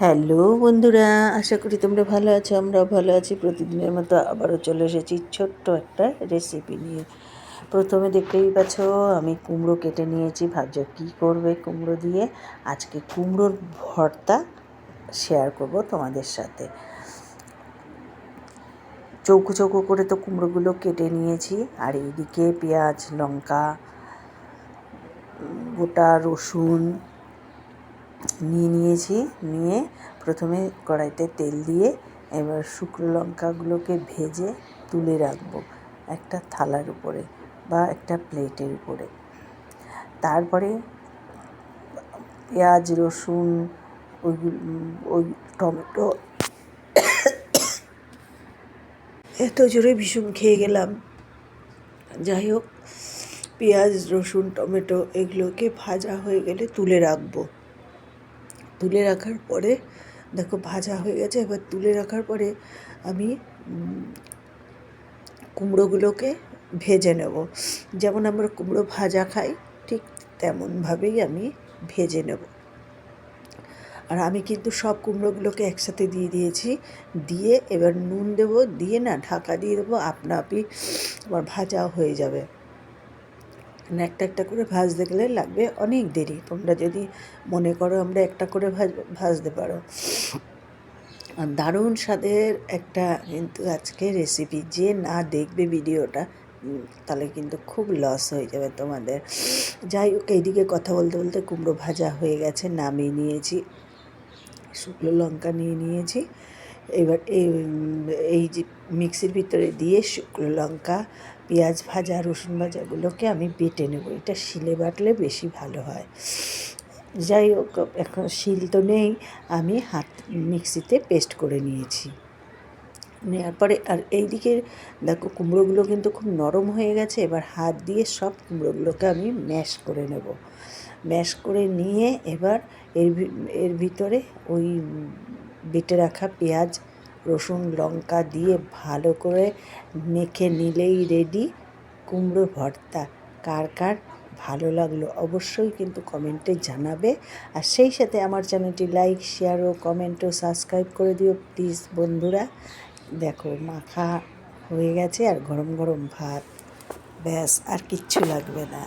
Hello বন্ধুরা, আশা করি তোমরা ভালো আছো, আমরাও ভালো আছি। প্রতিদিনের মতো আবারও চলে এসেছি ছোট্ট একটা রেসিপি নিয়ে। প্রথমে দেখতেই পাচ্ছ, আমি কুমড়ো কেটে নিয়েছি। ভাবছ কী করবে কুমড়ো দিয়ে? আজকে কুমড়োর ভর্তা শেয়ার করব তোমাদের সাথে। চৌকো চৌকো করে তো কুমড়োগুলো কেটে নিয়েছি। আর এইদিকে পেঁয়াজ, লঙ্কা, গোটা রসুন নিয়ে নিয়েছি, নিয়ে প্রথমে কড়াইতে তেল দিয়ে এবার শুকনো লঙ্কাগুলোকে ভেজে তুলে রাখব একটা থালার উপরে বা একটা প্লেটের উপরে। তারপরে পেঁয়াজ, রসুন ওইগুলো ওই টমেটো এত জোরে ভীষণ খেয়ে গেলাম। যাই হোক, পেঁয়াজ, রসুন, টমেটো এগুলোকে ভাজা হয়ে গেলে তুলে রাখব। তুলে রাখার পরে, দেখো ভাজা হয়ে গেছে, এবার তুলে রাখার পরে আমি কুমড়োগুলোকে ভেজে নেব। যেমন আমরা কুমড়ো ভাজা খাই, ঠিক তেমনভাবেই আমি ভেজে নেব। আর আমি কিন্তু সব কুমড়োগুলোকে একসাথে দিয়ে দিয়েছি। দিয়ে এবার নুন দেবো, দিয়ে না ঢাকা দিয়ে দেবো, আপনা আপনি আমার ভাজা হয়ে যাবে। মানে একটা একটা করে ভাজতে গেলে লাগবে অনেক দেরি। তোমরা যদি মনে করো আমরা একটা করে ভাজ, ভাজতে পারো। আর দারুণ স্বাদের একটা কিন্তু আজকে রেসিপি যে না দেখবে ভিডিওটা তাহলে কিন্তু খুব লস হয়ে যাবে তোমাদের। যাই হোক, এইদিকে কথা বলতে বলতে কুমড়ো ভাজা হয়ে গেছে, নামিয়ে নিয়েছি। শুকনো লঙ্কা নিয়ে নিয়েছি। এবার এই এই যে মিক্সির ভিতরে দিয়ে শুকনো লঙ্কা, পেঁয়াজ ভাজা, রসুন ভাজাগুলোকে আমি বেটে নেব। এটা শিলে বাটলে বেশি ভালো হয়। যাই হোক, এখন শিল তো নেই, আমি হাত মিক্সিতে পেস্ট করে নিয়েছি। নেওয়ার পরে আর এই দিকে দেখো কুমড়োগুলো কিন্তু খুব নরম হয়ে গেছে, এবার হাত দিয়ে সব কুমড়োগুলোকে আমি ম্যাশ করে নেব। ম্যাশ করে নিয়ে এবার এর এর ভিতরে ওই বেটে রাখা পেঁয়াজ, রসুন, লঙ্কা দিয়ে ভালো করে মেখে নিলেই রেডি কুমড়ো ভর্তা, কার কার ভালো লাগল অবশ্যই কিন্তু কমেন্টে জানাবে। আর সেই সাথে আমার চ্যানেলটি লাইক শেয়ার ও কমেন্ট ও সাবস্ক্রাইব করে দিও প্লিজ বন্ধুরা। দেখো, মাখা হয়ে গেছে আর গরম গরম ভাত, ব্যাস, আর কিচ্ছু লাগবে না।